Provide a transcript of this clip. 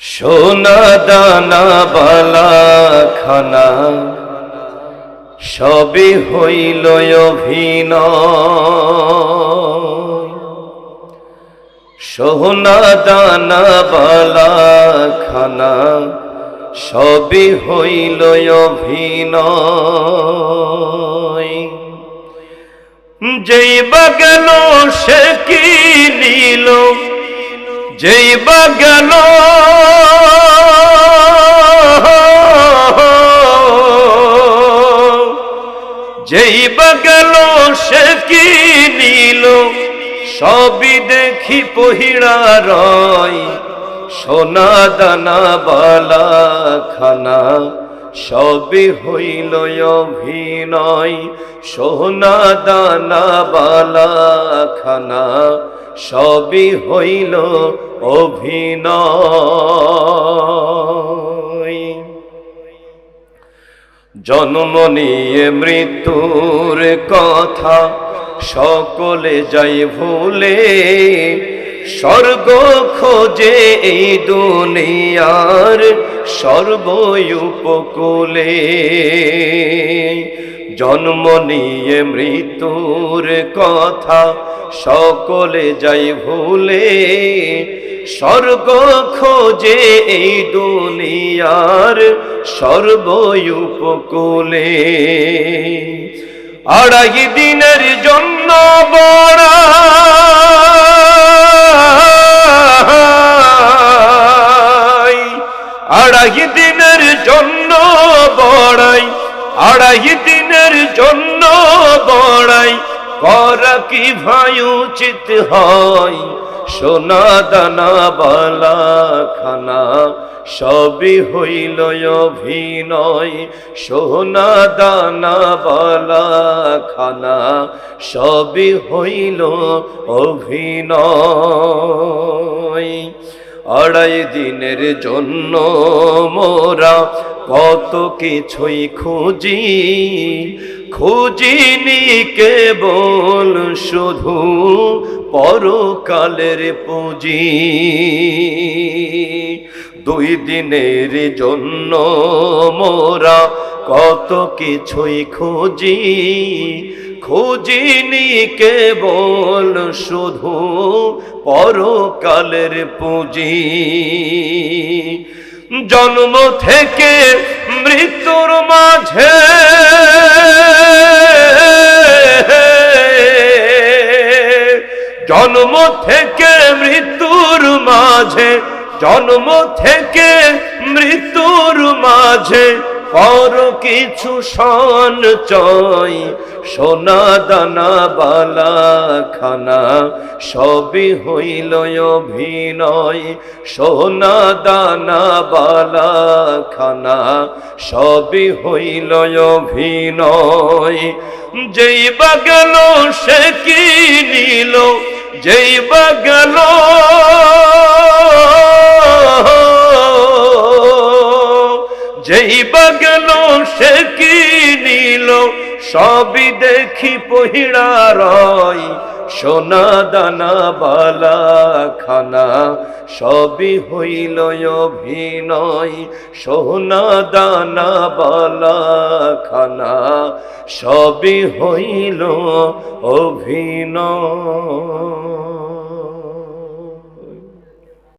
সোনা দানা বালা খানা, সবই হইল অভিনয়। সোনা দানা বালা খানা, সবই হইল অভিনয়। যেই বা গেল সে কি নিল, যেই বা গেল, সে কি নিল? সবই দেখি পহিড়া রয়, সোনা দানা বালা খানা। সবই হইল অভিনয়, সোনা দানা বালা খানা। সবই হইল অভিনয়। জন্ম নিয়ে মৃত্যুর কথা সকলে যাই ভুলে, স্বর্গ খোঁজে এই দুনিয়ার সর্বউপকূলে। জন্ম নিয়ে মৃত্যুর কথা সকলে যাই ভুলে স্বর্গ খোঁজে এই দুনিয়ার সর্বউপকূলে। আড়াই দিনের জন্য বড়া। আড়াই দিনের জন্য বড়াই, আড়াই দিনের জন্য বড়াই। করা কি ভাই উচিত হয়? সোনা দানা বালা খানা সবই হইল অভিনয়। সোনা দানা বালা খানা সবই হইল অভিনয়। আড়াই দিনের জন্য মোরা কত কিছুই খুঁজি, খুঁজিনি কেবল শুধু পরকালের পুঁজি। দুই দিনের জন্য মোরা কত কিছুই খুঁজি। খুঁজিনি কেবল শুধু পরকালের পুঁজি। জন্ম থেকে মৃত্যুর মাঝে জন্ম থেকে মৃত্যুর মাঝে, জন্ম থেকে মৃত্যুর মাঝে, পর কিছু সঞ্চয় সোনা দানা বালা খানা সবই হইল অভিনয়, সোনা দানা বালা খানা সবই হইল অভিনয়। যেই বা গেল সে কি নিল? যেই বা গেল যেই বা গেল সে কি নিল? সবই দেখি পহিড়া রয়। সোনা দানা বালা খানা সবই হইল অভিনয়। সোনা দানা বালা খানা সবই হইল অভিনয়।